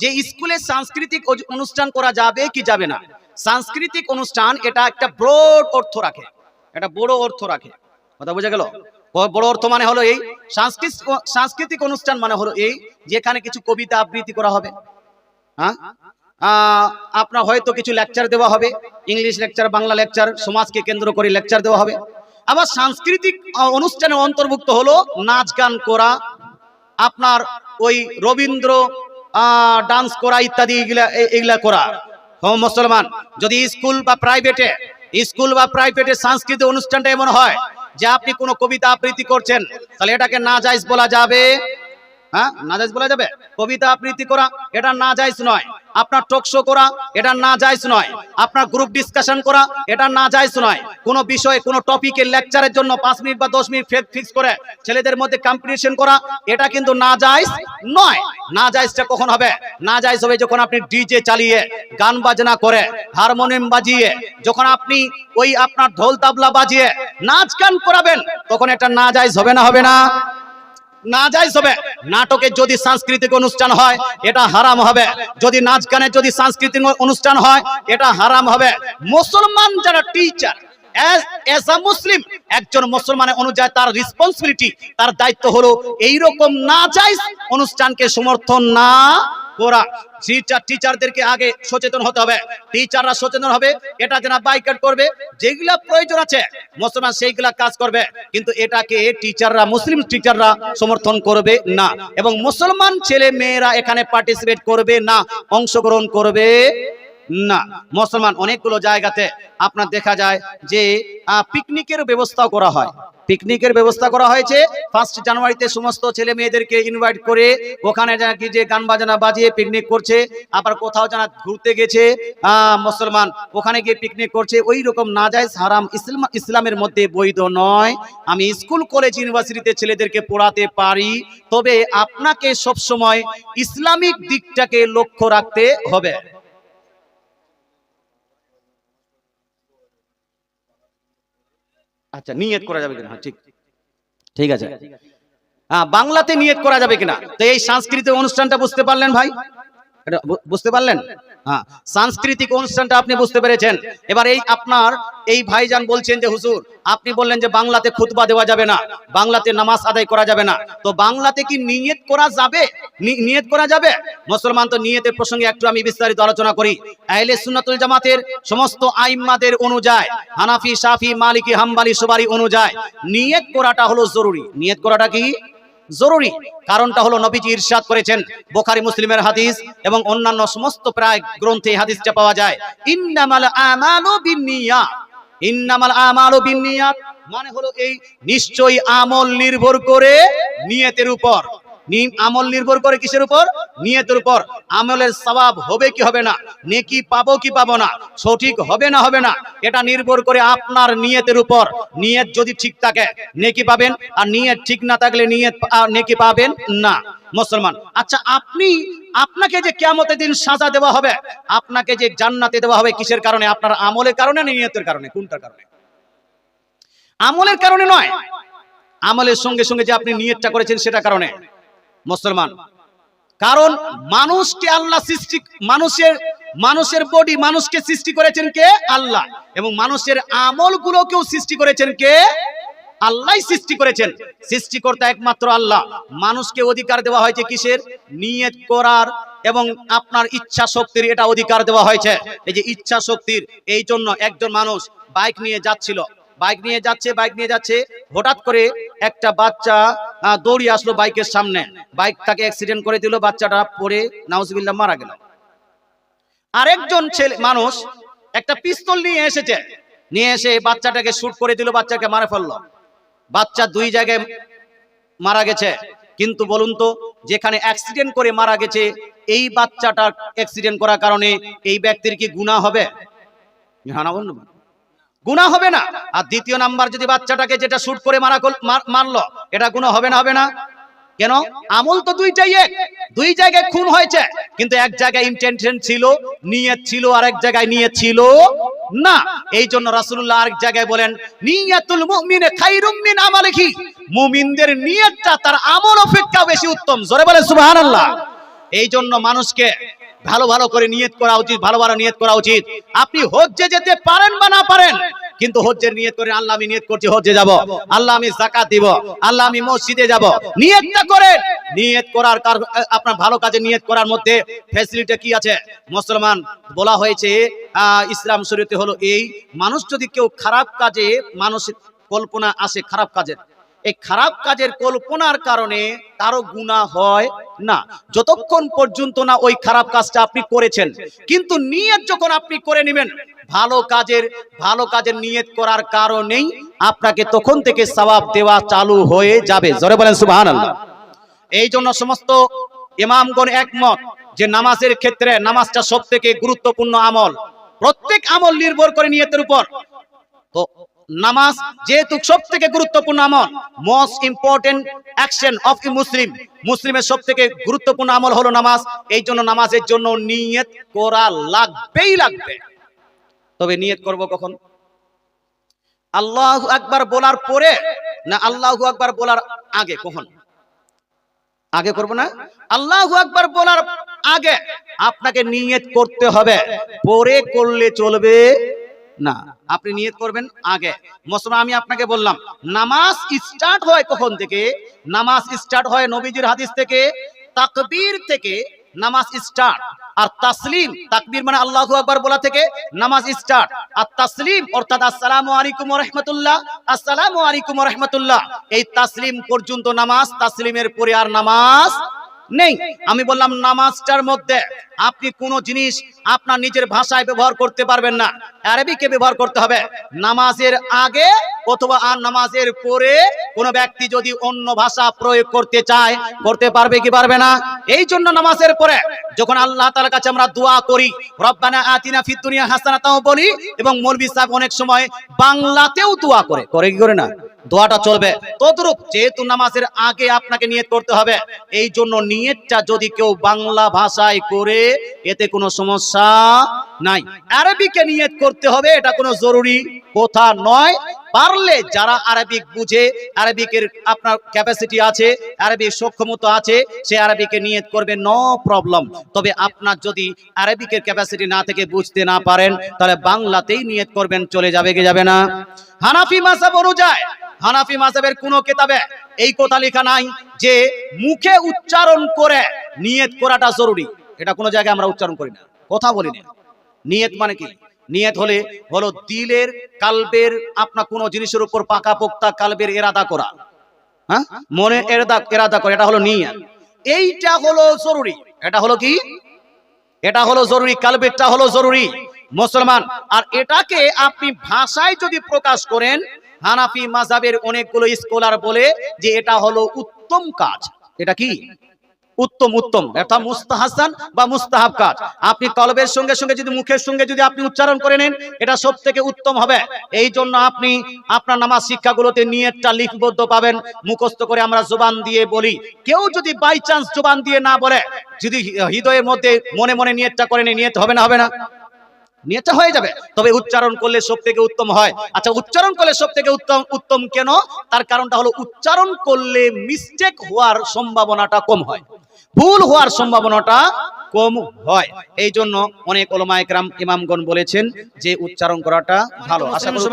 যে স্কুলে সাংস্কৃতিক অনুষ্ঠান করা যাবে কি যাবে না? সাংস্কৃতিক অনুষ্ঠান এটা একটা ব্রড অর্থ রাখে। এটা বড় অর্থ রাখে। কথা বোঝা গেল? বড় অর্থ মানে হলো এই, সাংস্কৃতিক অনুষ্ঠান মানে হলো এই, যেখানে কিছু কবিতা আবৃত্তি করা হবে। হ্যাঁ? আপনার হয়তো কিছু লেকচার দেওয়া হবে। ইংলিশ লেকচার বাংলা লেকচার সমাজকে কেন্দ্র করে লেকচার দেওয়া হবে। আবার সাংস্কৃতিক অনুষ্ঠানে অন্তর্ভুক্ত হলো নাচ গান করা। আপনার ওই রবীন্দ্র ডান্স করা ইত্যাদি এগুলা এগুলা করা। হম মুসলমান, যদি স্কুল বা প্রাইভেটে স্কুল বা প্রাইভেটে সাংস্কৃতিক অনুষ্ঠানটা এমন হয় যে আপনি কোনো কবিতা আবৃত্তি করছেন, তাহলে এটাকে না যাইজ বলা যাবে। হ্যাঁ? না যাইজ বলা যাবে? কবিতা আবৃত্তি করা, এটা না যাইজ নয়। আপনার টক শো করা, এটা না জায়েজ নয়। আপনার গ্রুপ ডিসকাশন করা, এটা না জায়েজ নয়। কোনো বিষয়ে, কোনো টপিকের লেকচারের জন্য পাঁচ মিনিট বা দশ মিনিট ফিক্স করে ছেলেদের মধ্যে কম্পিটিশন করা, এটা কিন্তু না জায়েজ নয়। না জায়েজটা কখন হবে? না জায়েজ হবে যখন আপনি ডিজে চালিয়ে, গান বাজনা করে হারমোনিয়াম বাজিয়ে, যখন আপনি ওই আপনার ঢোল তাবলা বাজিয়ে নাচ গান করাবেন, তখন এটা না জায়েজ হবে না হবে না? না যাইজ হবে। নাটকের যদি সাংস্কৃতিক অনুষ্ঠান হয়, এটা হারাম হবে। যদি নাচ গানে যদি সাংস্কৃতিক অনুষ্ঠান হয়, এটা হারাম হবে। মুসলমান যারা টিচার মুসলিম একজন মুসলমানের অনুযায়ী তার রেসপন্সিবিলিটি তার দায়িত্ব হলো এই রকম না যাইজ অনুষ্ঠানকে সমর্থন না করা। টিচার টিচারদেরকে আগে সচেতন হতে হবে। টিচাররা সচেতন হবে, এটা যেন বাইকাট করবে। যেগুলা প্রয়োজন আছে, মুসলমান সেইগুলা কাজ করবে। কিন্তু এটাকে টিচাররা মুসলিম টিচাররা সমর্থন করবে না। এবং মুসলমান ছেলে মেয়েরা এখানে পার্টিসিপেট করবে না, অংশগ্রহণ করবে না। মুসলমান অনেকগুলো জায়গাতে আপনার দেখা যায় যে পিকনিকের ব্যবস্থা করা হয়। পিকনিকের ব্যবস্থা করা হয়েছে। ফার্স্ট জানুয়ারিতে সমস্ত ছেলে মেয়েদেরকে ইনভাইট করে ওখানে যারা কি যে গান বাজনা বাজিয়ে পিকনিক করছে। আবার কোথাও যারা ঘুরতে গেছে মুসলমান ওখানে গিয়ে পিকনিক করছে। ওই রকম না যায় হারাম ইসলাম, ইসলামের মধ্যে বৈধ নয়। আমি স্কুল কলেজ ইউনিভার্সিটিতে ছেলেদেরকে পড়াতে পারি। তবে আপনাকে সব সময় ইসলামিক দিকটাকে লক্ষ্য রাখতে হবে। আচ্ছা নিয়ত করা যাবে কিনা? ঠিক। ঠিক আছে। হ্যাঁ বাংলাতে নিয়ত করা যাবে কিনা? তো এই সাংস্কৃতিক অনুষ্ঠানটা বুঝতে পারলেন ভাই? বুঝতে পারলেন? হ্যাঁ। সাংস্কৃতিক অনুষ্ঠানটা আপনি বুঝতে পেরেছেন। এবার এই আপনার এই ভাইজান বলছেন যে, হুজুর, আপনি বললেন যে বাংলাতে খুতবা দেওয়া যাবে না, বাংলাতে নামাজ আদায় করা যাবে না। তো বাংলাতে কি নিয়ত করা যাবে? নিয়ত করা যাবে? মুসলমান তো নিয়তের প্রসঙ্গে একটু আমি বিস্তারিত আলোচনা করি। আহলে সুন্নাতুল জামাতের সমস্ত আইম্মাদের অনুযায়ী, হানাফি, শাফি, মালিকি, হাম্বালি, সুবারি অনুযায়ী, নিয়ত করাটা হলো জরুরি। নিয়ত করাটা কি? জরুরি। কারণটা হলো নবীজি ইরশাদ করেছেন বোখারি, মুসলিমের হাদিস এবং অন্যান্য সমস্ত প্রায় গ্রন্থে হাদিসটা পাওয়া যায়। ইন্নামাল আমালু বিনিয়াত। ইন্নামাল আমালু বিনিয়াত মানে হলো এই নিশ্চয়ই আমল নির্ভর করে নিয়তের উপর। আমল নির্ভর করে কিসের উপর? নিয়তের উপর। আমলের সওয়াব হবে কি হবে না? নেকি পাবো কি পাবো না? সঠিক হবে না হবে না? এটা নির্ভর করে আপনার নিয়তের উপর। নিয়ত যদি ঠিক থাকে, নেকি পাবেন। আর নিয়ত ঠিক না থাকলে নিয়ত নেকি পাবেন না। মুসলমান আচ্ছা আপনি, আপনাকে যে কিয়ামতের দিন সাজা দেওয়া হবে, আপনাকে যে জান্নাতে দেওয়া হবে কিসের কারণে? আপনার আমলের কারণে না নিয়তের কারণে? কোনটার কারণে? আমলের কারণে নয়। আমলের সঙ্গে সঙ্গে যে আপনি নিয়তটা করেছেন সেটা কারণে। মুসলমান। কারণ মানুষকে আল্লাহ সৃষ্টি, মানুষের মানুষের বডি মানুষকে সৃষ্টি করেছেন কে? আল্লাহ। এবং মানুষের আমলগুলোকেও সৃষ্টি করেছেন কে? আল্লাহ সৃষ্টি করেছেন। সৃষ্টিকর্তা একমাত্র আল্লাহ। মানুষকে অধিকার দেওয়া হয়েছে কিসের? নিয়ত করার এবং আপনার ইচ্ছা শক্তির এটা অধিকার দেওয়া হয়েছে। এই যে ইচ্ছা শক্তির, এই জন্য একজন মানুষ বাইক নিয়ে যাচ্ছিল। বাইক নিয়ে যাচ্ছে বাইক নিয়ে যাচ্ছে। হঠাৎ করে একটা বাচ্চা দৌড়িয়ে আসলো বাইকের সামনে। বাইক তাকে অ্যাক্সিডেন্ট করে দিল, বাচ্চাটা পড়ে, নাউজবিল্লাহ, মারা গেল। আরেকজন ছেলে, মানুষ একটা পিস্তল নিয়ে এসেছে। নিয়ে এসে বাচ্চাটাকে শুট করে দিল, বাচ্চাকে মারা ফেলল। বাচ্চা দুই জায়গায় মারা গেছে। কিন্তু বলুন তো, যেখানে অ্যাক্সিডেন্ট করে মারা গেছে, এই বাচ্চাটা অ্যাক্সিডেন্ট করার কারণে এই ব্যক্তির কি গুনাহ হবে? হ্যাঁ না, বলুন গুনাহ হবে না। আর দ্বিতীয় নাম্বার যদি বাচ্চাটাকে যেটা শুট করে মারা মারলো, এটা গুনাহ হবে না হবে না? কেন? আমল তো দুইটাই এক। দুই জায়গায় খুন হয়েছে, কিন্তু এক জায়গায় ইন্টেনশন ছিল, নিয়ত ছিল আর এক জায়গায় নিয়ত ছিল না। এই জন্য রাসূলুল্লাহ আরেক জায়গায় বলেন, নিয়াতুল মুমিনে খাইরুম মিন আমালিহি। মুমিনদের নিয়তটা তার আমল অপেক্ষা বেশি উত্তম। জোরে বলে সুবহানাল্লাহ। এই জন্য মানুষকে ভালো ভালো করে নিয়ত করা উচিত, ভালো ভালো নিয়ত করা উচিত। আপনি হজ্জে যেতে পারেন বা না পারেন, কিন্তু হজ্জের নিয়ত করে আল্লাহ আমি নিয়ত করছি, হজ্জে যাব। আল্লাহ আমি জাকাত দিব, আল্লাহ আমি মসজিদে যাব। নিয়তটা করেন। নিয়ত করার কার- আপনার ভালো কাজে নিয়ত করার মধ্যে ফ্যাসিলিটি কি আছে? মুসলমান, বলা হয়েছে ইসলাম শরীয়তে হলো এই, মানুষ যদি কেউ খারাপ কাজে মানসিক কল্পনা আসে খারাপ কাজের। এই খারাপ কাজের কল্পনার কারণে কারও গুণা হয় না, যতক্ষণ পর্যন্ত না ওই খারাপ কাজটা আপনি করেছেন, কিন্তু নিয়ত যখন আপনি করে নেবেন, ভালো কাজের ভালো কাজের নিয়ত করার কারণেই আপনাকে তখন থেকে সওয়াব দেওয়া চালু হয়ে যাবে। জোরে বলেন, সুবহানাল্লাহ। এই জন্য সমস্ত ইমামগণ একমত যে নামাজের ক্ষেত্রে নামাজটা সব থেকে গুরুত্বপূর্ণ আমল। প্রত্যেক আমল নির্ভর করে নিয়তের উপর। তো নামাজ যেহেতু সব থেকে গুরুত্বপূর্ণ আমল most important action of a Muslim মুসলিমের সব থেকে গুরুত্বপূর্ণ আমল হলো নামাজ, এই জন্য নামাজের জন্য নিয়ত করা লাগবেই লাগবে। তবে নিয়ত করব কখন? আল্লাহ আকবার বলার পরে না আল্লাহ আকবার বলার আগে? কখন? আগে করব না? আল্লাহ আকবার বলার আগে আপনাকে নিয়ত করতে হবে। পরে করলে চলবে না, আপনি নিয়ত করবেন আগে। মুসলমান, আমি আপনাকে বললাম, নামাজ স্টার্ট হয় কখন থেকে? নামাজ স্টার্ট হয় নবীজির হাদিস থেকে, তাকবীর থেকে নামাজ স্টার্ট আর তাসলিম, তাকবীর মানে আল্লাহু আকবার বলা থেকে নামাজ স্টার্ট আর তাসলিম, অর্থাৎ আসসালামু আলাইকুম রাহমাতুল্লাহ, আসসালামু আলাইকুম রাহমাতুল্লাহ। এই তাসলিম পর্যন্ত নামাজ, তাসলিমের পরে আর নামাজ নেই। আমি বললাম, নামাজটার মধ্যে আপনি কোনো জিনিস আপনার নিজের ভাষায় ব্যবহার করতে পারবেন না। আরবিকে ব্যবহার করতে হবে। নামাজের আগে অথবা আর নামাজের পরে কোনো ব্যক্তি যদি অন্য ভাষা প্রয়োগ করতে চায়, করতে পারবে কি পারবে না? এই জন্য নামাজের পরে যখন আল্লাহ তাআলার কাছে আমরা দোয়া করি, রব্বানা আতিনা ফিদ দুনিয়া হাসানাতাও বলি, এবং মৌলভী সাহেব অনেক সময় বাংলাতেও দোয়া করে। করে কি করে না? দোয়াটা চলবে। তদ্রূপ যেহেতু নামাজের আগে আপনাকে নিয়ত করতে হবে, এই জন্য নিয়তটা যদি কেউ বাংলা ভাষায় করে, এতে কোনো সমস্যা নাই। আরবিকে নিয়ত করতে হবে, এটা কোনো জরুরি কথা নয়। পারলে যারা আরবিক বুঝে, আরবিকের আপনার ক্যাপাসিটি আছে আরবিক সক্ষমতা আছে, সে আরবিকে নিয়ত করবে নো প্রবলেম তবে আপনার যদি আরবিকের ক্যাপাসিটি না থেকে বুঝতে না পারেন, তাহলে বাংলাতেই নিয়ত করবেন, চলে যাবে কি যাবে না। হানাফি মাসাব অনুযায়ী, হানাফি মাসাবের কোনো কেতাবে এই কথা লেখা নাই যে মুখে উচ্চারণ করে নিয়ত করাটা জরুরি। এটা কোনো জায়গায় আমরা উচ্চারণ করি না। কথা বলি না। নিয়ত মানে কি? নিয়ত হলে হলো দিলের কালবের আপনার কোনো জিনিসের উপর পাকা পোক্তা কালবের এরাদা করা। হ্যাঁ? মনে এরাদা এরাদা করা, এটা হলো নিয়ত। এইটা হলো জরুরি। এটা হলো কি? এটা হলো জরুরি, কালবেরটা হলো জরুরি। মুসলমান, আর এটাকে আপনি ভাষায় যদি প্রকাশ করেন, হানাফি মাযহাবের অনেকগুলো স্কলার বলে যে এটা হলো উত্তম কাজ। এটা কি? উত্তম উত্তম। এটা মুস্তাহাসান বা মুস্তাহাব কাজ। আপনি কলবের সঙ্গে সঙ্গে যদি মুখের সঙ্গে যদি আপনি উচ্চারণ করে নেন, এটা সব থেকে উত্তম হবে। এই জন্য আপনি আপনার নামাজ শিক্ষাগুলোতে নিয়তটা লিপিবদ্ধ পাবেন। মুখস্থ করে আমরা জোবান দিয়ে বলি। কেউ যদি বাই চান্স জোবান দিয়ে না বলে, যদি হৃদয়ের মধ্যে মনে মনে নিয়তটা করে নেয়, নিয়ত হবে না হবে না? নিয়তটা হয়ে যাবে। তবে উচ্চারণ করলে সব থেকে উত্তম হয়। আচ্ছা উচ্চারণ করলে সব থেকে উত্তম উত্তম কেন? তার কারণটা হলো উচ্চারণ করলে মিস্টেক হওয়ার সম্ভাবনাটা কম হয়। ভুল হওয়ার সম্ভাবনাটা কম হয়। এই জন্য অনেক ওলমায়করাম ইমামগণ বলেছেন যে উচ্চারণ করাটা ভালো। আশা করি